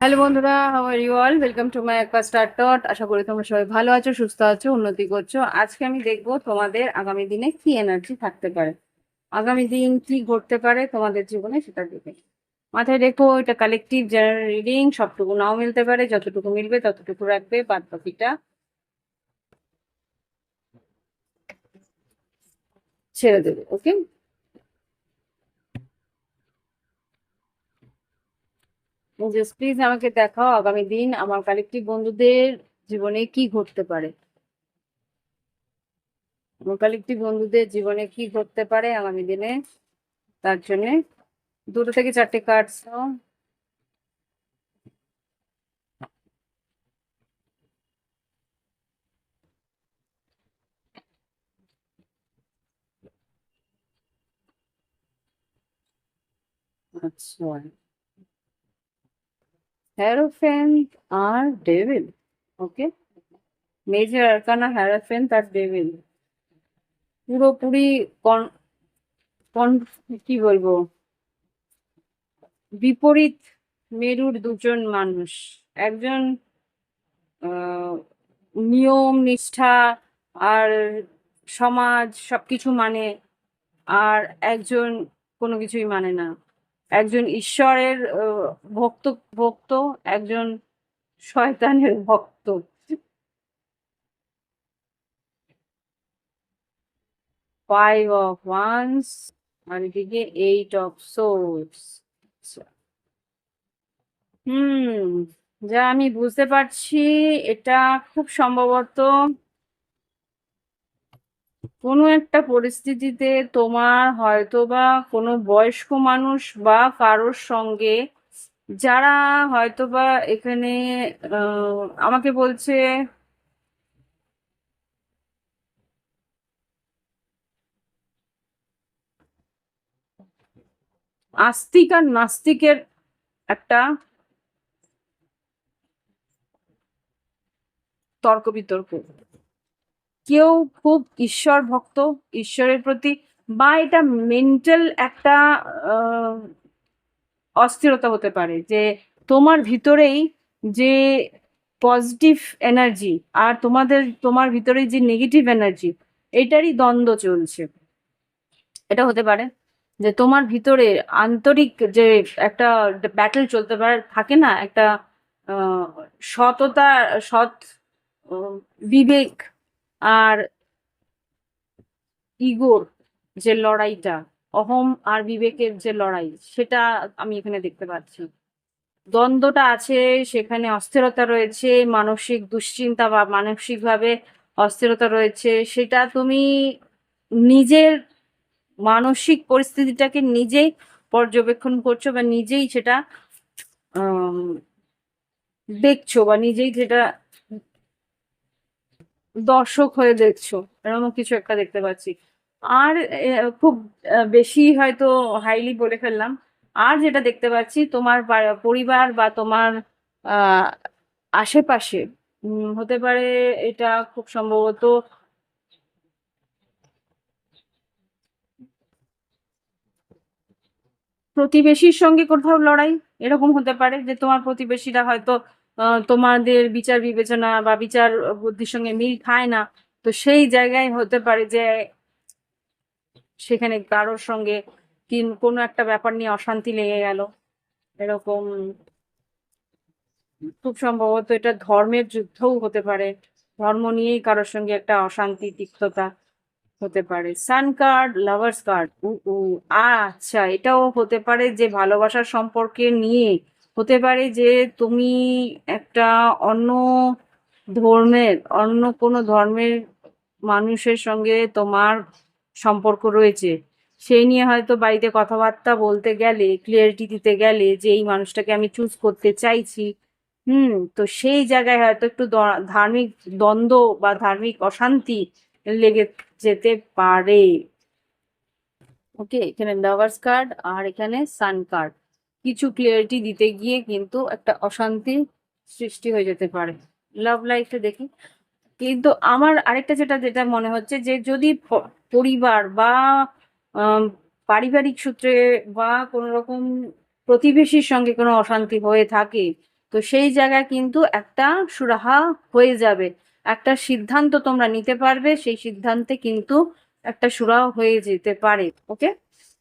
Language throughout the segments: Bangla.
হ্যালো বন্ধুরা how are you all welcome to my একবার স্টার টট আশা করি তোমরা সবাই ভালো আছো, সুস্থ আছো, উন্নতি করছ। আজকে আমি দেখব তোমাদের আগামী দিনে কি এনার্জি থাকতে পারে। আগামী দিন কি ঘটতে পারে তোমাদের জীবনে সেটা দেখে। মাথায় রেখো, এটা কালেকটিভ জেনারেল রিডিং সবটুকু নাও মিলতে পারে, যতটুকু মিলবে ততটুকু রাখবে বাদ বাকিটা ছেড়ে দেবে ওকে জাস্ট প্লিজ আমাকে দেখাও আগামী দিন আমার কালেকটিভ বন্ধুদের জীবনে কি ঘটতে পারে। আমার কালেকটিভ বন্ধুদের জীবনে কি ঘটতে পারে আগামী দিনে, তার জন্য দুটো থেকে চারটে কার্ডস নাও। আচ্ছা। Hierophant আর devil okay major arcana Hierophant আর ডেভিল পুরোপুরি কন কি বলব? বিপরীত মেরুর দুজন মানুষ। একজন নিয়ম, নিষ্ঠা আর সমাজ সবকিছু মানে আর একজন কোনো কিছুই মানে না। একজন ঈশ্বরের ভক্ত ভক্ত, একজন শয়তানের ভক্ত। ফাইভ অফ ওয়ান্স আর এদিকে এইট অফ সোর্স হুম, যা আমি বুঝতে পারছি, এটা খুব সম্ভবত কোনো একটা পরিস্থিতিতে তোমার হয়তোবা কোনো বয়স্ক মানুষ বা কারোর সঙ্গে যারা হয়তোবা এখানে আহ, আমাকে বলছে আস্তিক আর নাস্তিকের একটা তর্ক বিতর্ক। কেউ খুব ঈশ্বর ভক্ত, ঈশ্বরের প্রতি বা এটা মেন্টাল একটা অস্থিরতা হতে পারে যে তোমার ভিতরেই যে পজিটিভ এনার্জি আর তোমাদের, তোমার ভিতরে যে নেগেটিভ এনার্জি এটারই দ্বন্দ্ব চলছে। এটা হতে পারে যে তোমার ভিতরে আন্তরিক যে একটা ব্যাটল চলতে পারে, থাকে না একটা সততা, সৎ বিবেক আর ইগোর যে লড়াইটা, অহম আর বিবেকের যে লড়াই, সেটা আমি এখানে দেখতে পাচ্ছি। দ্বন্দ্বটা আছে, সেখানে অস্থিরতা রয়েছে, মানসিক দুশ্চিন্তা বা মানসিকভাবে অস্থিরতা রয়েছে। সেটা তুমি নিজের মানসিক পরিস্থিতিটাকে নিজেই পর্যবেক্ষণ করছ বা নিজেই সেটা দেখছ বা নিজেই সেটা দর্শক হয়ে দেখছ, এরকম কিছু একটা দেখতে পাচ্ছি। আর খুব বেশি হয়তো হাইলি বলে ফেললাম। আর যেটা দেখতে পাচ্ছি, তোমার পরিবার বা তোমার আশেপাশে হতে পারে এটা খুব সম্ভবত প্রতিবেশীর সঙ্গে কোথাও লড়াই, এরকম হতে পারে যে তোমার প্রতিবেশীরা হয়তো তোমাদের বিচার বিবেচনা বা বিচার বুদ্ধির সঙ্গে মিল খায় না। তো সেই জায়গায় হতে পারে যে সেখানে কারোর সঙ্গে কি কোনো একটা ব্যাপার নিয়ে অশান্তি লেগে গেল। এরকম খুব সম্ভবত এটা ধর্মের যুদ্ধও হতে পারে। ধর্ম নিয়েই কারোর সঙ্গে একটা অশান্তি, তিক্ততা হতে পারে। সান কার্ড, লাভার্স কার্ড আচ্ছা এটাও হতে পারে যে ভালোবাসার সম্পর্কে নিয়ে হতে পারে যে তুমি একটা অন্য ধর্মের, অন্য কোনো ধর্মের মানুষের সঙ্গে তোমার সম্পর্ক রয়েছে সেই নিয়ে হয়তো বাড়িতে কথাবার্তা বলতে গেলে ক্লিয়ারিটি দিতে গেলে যে এই মানুষটাকে আমি চুজ করতে চাইছি, হুম, তো সেই জায়গায় হয়তো একটু ধার্মিক দ্বন্দ্ব বা ধার্মিক অশান্তি লেগে যেতে পারে। ওকে এখানে লাভার্স কার্ড আর এখানে সান কার্ড কিছু ক্লিয়ারিটি দিতে গিয়ে কিন্তু একটা অশান্তি সৃষ্টি হয়ে যেতে পারে। লাভ লাইফে দেখি। কিন্তু আমার আরেকটা যেটা যেটা মনে হচ্ছে যে যদি পরিবার বা পারিবারিক সূত্রে বা কোনো রকম প্রতিবেশীর সঙ্গে কোনো অশান্তি হয়ে থাকে, তো সেই জায়গায় কিন্তু একটা সুরাহা হয়ে যাবে। একটা সিদ্ধান্ত তোমরা নিতে পারবে, সেই সিদ্ধান্তে কিন্তু একটা সুরাহা হয়ে যেতে পারে। ওকে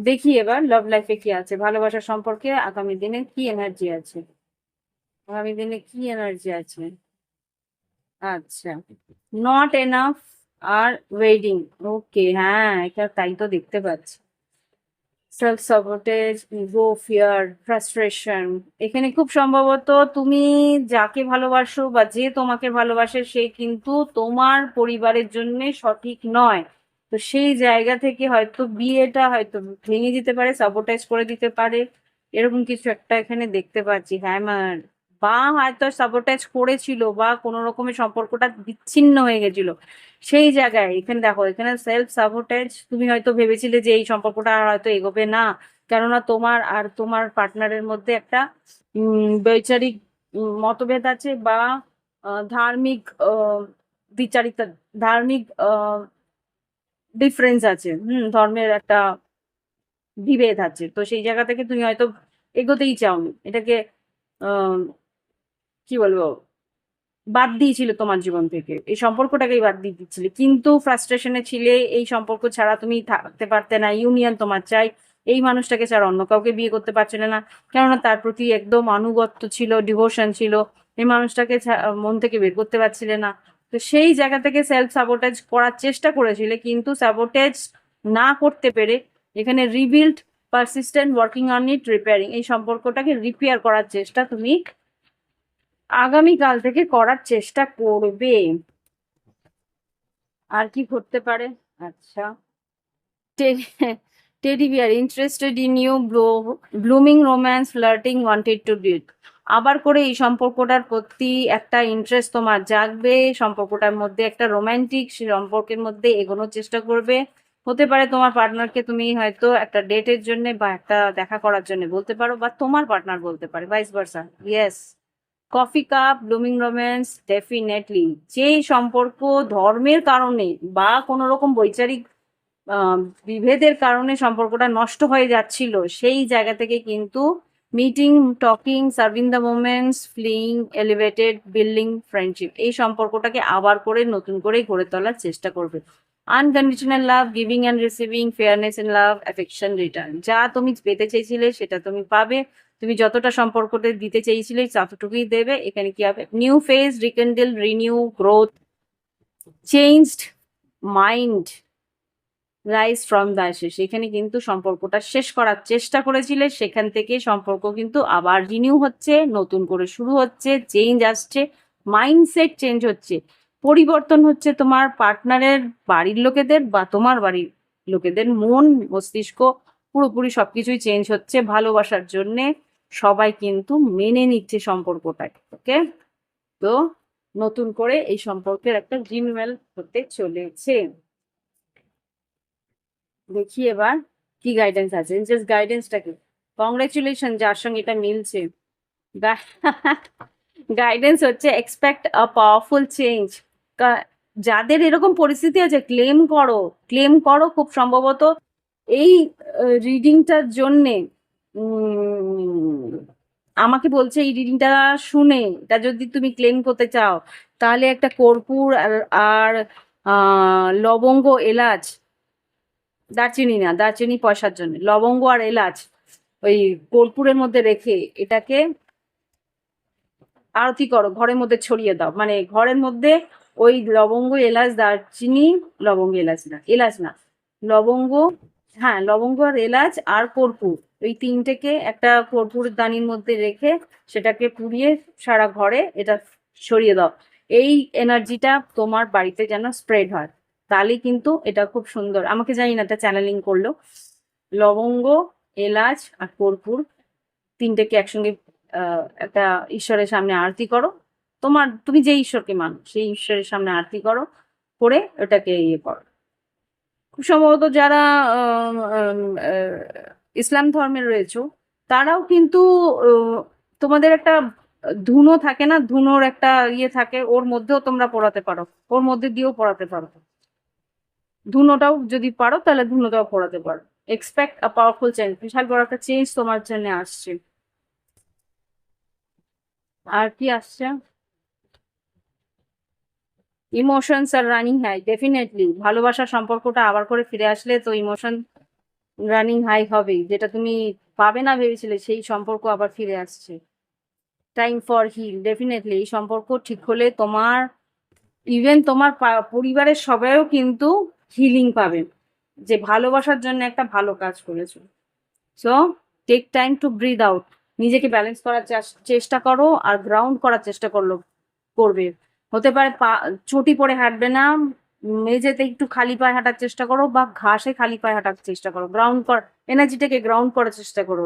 দেখি এবার লাভ লাইফে কি আছে? ভালোবাসার সম্পর্কে আগামী দিনে কি এনার্জি আছে? আগামী দিনে কি এনার্জি আছে? আচ্ছা নট এনাফ আর ওয়েডিং ওকে হ্যাঁ এটা তাই তো দেখতে পাচ্ছি। Self sabotage ego fear frustration এখানে খুব সম্ভবত তুমি যাকে ভালোবাসো বা যে তোমাকে ভালোবাসে, সে কিন্তু তোমার পরিবারের জন্য সঠিক নয়। তো সেই জায়গা থেকে হয়তো বিয়েটা হয়তো ভেঙে দিতে পারে সাবোটাইজ করে দিতে পারে, এরকম কিছু একটা এখানে দেখতে পাচ্ছি। হ্যাঁ ম্যাম বা হয়তো সাবোটাইজ করেছিল বা কোনো রকমের সম্পর্কটা বিচ্ছিন্ন হয়ে গেছিল। সেই জায়গায় এখানে দেখো, এখানে সেলফ সাবোটেজ তুমি হয়তো ভেবেছিলে যে এই সম্পর্কটা আর হয়তো এগোবে না। কেননা তোমার আর তোমার পার্টনারের মধ্যে একটা বৈচারিক মতভেদ আছে বা ধার্মিক বিচারিতা ধার্মিক ডিফারেন্স আছে। হুম, ধর্মের একটা বিভেদ আছে। তো সেই জায়গা থেকে তুমি হয়তো এগোতেই চাওনি। এটাকে কি বলব, বাদ দিয়েছিল তোমার জীবন থেকে। এই সম্পর্কটাকেই বাদ দিয়ে দিচ্ছিলে। কিন্তু ফ্রাস্ট্রেশনে ছিলে, এই সম্পর্ক ছাড়া তুমি থাকতে পারতে না। ইউনিয়ন তোমার চাই। এই মানুষটাকে ছাড়া অন্য কাউকে বিয়ে করতে পারছিলে না। কেননা তার প্রতি একদম আনুগত্য ছিল ডিভোশন ছিল। এই মানুষটাকে মন থেকে বের করতে পারছিলে না। তো সেই জায়গা থেকে সেলফ সাবোটেজ করার চেষ্টা করেছিলে, কিন্তু সাবোটেজ না করতে পেরে এখানে rebuild persistent working on it repairing এই সম্পর্কটাকে রিপেয়ার করার চেষ্টা তুমি আগামীকাল থেকে করার চেষ্টা করবে। আর কি ঘটতে পারে? আচ্ছা। Teddy bear interested in you blooming romance flirting wanted to date আবার করে এই সম্পর্কটার প্রতি একটা ইন্টারেস্ট তোমার জাগবে, সম্পর্কটার মধ্যে একটা রোমান্টিক সম্পর্কের মধ্যে এগোনোর চেষ্টা করবে। হতে পারে তোমার পার্টনারকে তুমি হয়তো একটা ডেটের জন্য বা একটা দেখা করার জন্য বলতে পারো বা তোমার পার্টনার বলতে পারে vice versa yes coffee cup blooming romance definitely যেই সম্পর্ক ধর্মের কারণে বা কোনো রকম বৈচারিক বিভেদের কারণে সম্পর্কটা নষ্ট হয়ে যাচ্ছিল, সেই জায়গা থেকে কিন্তু meeting talking serving the moments fling elevated building friendship এই সম্পর্কটাকে আবার করে নতুন করে গড়ে তোলার চেষ্টা করবে। Unconditional love giving and receiving fairness in love affection return যা তুমি পেতে চেয়েছিলে, সেটা তুমি পাবে। তুমি যতটা সম্পর্কতে দিতে চেয়েছিলে, ততটুকুই দেবে। এখানে কি হবে? New phase rekindle renew growth changed mind rise from the সেখানে কিন্তু সম্পর্কটা শেষ করার চেষ্টা করেছিলে। সেখান থেকে সম্পর্ক কিন্তু আবার রিনিউ হচ্ছে, নতুন করে শুরু হচ্ছে চেঞ্জ আসছে মাইন্ডসেট চেঞ্জ হচ্ছে। পরিবর্তন হচ্ছে তোমার পার্টনারের বাড়ির লোকেদের বা তোমার বাড়ির লোকেদের মন, মস্তিষ্ক, পুরোপুরি সবকিছুই চেঞ্জ হচ্ছে ভালোবাসার জন্যে। সবাই কিন্তু মেনে নিচ্ছে সম্পর্কটাকে ওকে তো নতুন করে এই সম্পর্কের একটা রিনিউয়াল হতে চলেছে। দেখি এবার কি গাইডেন্স আছে। জাস্ট গাইডেন্সটা কি? কংগ্রেচুলেশন যার সঙ্গে এটা মিলছে। গাইডেন্স হচ্ছে এক্সপেক্ট আ পাওয়ারফুল চেঞ্জ যাদের এরকম পরিস্থিতি আছে ক্লেম করো। ক্লেম করো খুব সম্ভবত এই রিডিংটার জন্যে। আমাকে বলছে এই রিডিংটা শুনে, এটা যদি তুমি ক্লেম করতে চাও, তাহলে একটা কর্পূর আর লবঙ্গ এলাচ দারচিনি না, দারচিনি পয়সার জন্য। লবঙ্গ আর এলাচ ওই কর্পূরের মধ্যে রেখে এটাকে আরতি করো, ঘরের মধ্যে ছড়িয়ে দাও। মানে ঘরের মধ্যে ওই লবঙ্গ, এলাচ, দারচিনি, লবঙ্গ, এলাচ না এলাচ না, লবঙ্গ হ্যাঁ লবঙ্গ আর এলাচ আর কর্পূর, ওই তিনটেকে একটা কর্পূরের দানির মধ্যে রেখে সেটাকে পুড়িয়ে সারা ঘরে এটা ছড়িয়ে দাও। এই এনার্জিটা তোমার বাড়িতে যেন স্প্রেড হয়। তাহলে কিন্তু এটা খুব সুন্দর। আমাকে জানি না এটা চ্যানেলিং করল। লবঙ্গ, এলাচ আর কর্পূর তিনটেকে একসঙ্গে একটা ঈশ্বরের সামনে আরতি করো। তোমার, তুমি যে ঈশ্বরকে মানো, সেই ঈশ্বরের সামনে আরতি করো, করে ওটাকে ইয়ে করো। খুব সম্ভবত যারা ইসলাম ধর্মে রয়েছো, তারাও কিন্তু তোমাদের একটা ধুনো থাকে না? ধুনোর একটা ইয়ে থাকে, ওর মধ্যেও তোমরা পড়াতে পারো। ওর মধ্যে দিয়েও পড়াতে পারো। ধুনোটাও যদি পারো, তাহলে ধুনোটাও পড়াতে পারো। এক্সপেক্ট আ পাওয়ারফুল চেঞ্জ বিশাল বড় একটা চেঞ্জ তোমার জন্য আসছে। আর কি আসছে? ইমোশনস আর রানিং হাই ডেফিনেটলি ভালোবাসার সম্পর্কটা আবার করে ফিরে আসলে তো ইমোশন রানিং হাই হবেই। যেটা তুমি পাবে না ভেবেছিলে, সেই সম্পর্ক আবার ফিরে আসছে। টাইম ফর হিল ডেফিনেটলি এই সম্পর্ক ঠিক হলে তোমার ইভেন তোমার পরিবারের সবাইও কিন্তু হিলিং পাবে। যে ভালোবাসার জন্য একটা ভালো কাজ করেছ। So take time to breathe out নিজেকে ব্যালেন্স করার চেষ্টা করো আর গ্রাউন্ড করার চেষ্টা করল, করবে। হতে পারে পা, চটি পরে হাঁটবে না, মেঝেতে একটু খালি পায়ে হাঁটার চেষ্টা করো বা ঘাসে খালি পায়ে হাঁটার চেষ্টা করো। গ্রাউন্ড কর এনার্জিটাকে গ্রাউন্ড করার চেষ্টা করো।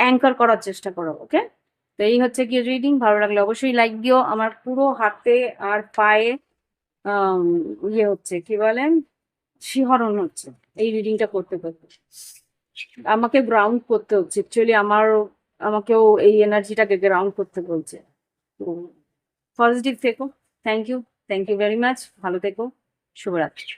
অ্যাঙ্কার করার চেষ্টা করো ওকে তো এই হচ্ছে কি রিডিং ভালো লাগলে অবশ্যই লাইক দিও। আমার পুরো হাতে আর পায়ে ইয়ে হচ্ছে, কি বলেন শিহরণ হচ্ছে, এই রিডিংটা করতে করতে। আমাকে গ্রাউন্ড করতে হচ্ছে অ্যাকচুয়ালি আমার আমাকেও এই এনার্জিটাকে গ্রাউন্ড করতে বলছে। পজিটিভ থেকো thank you thank you very much ভালো থেকো, শুভরাত্রি।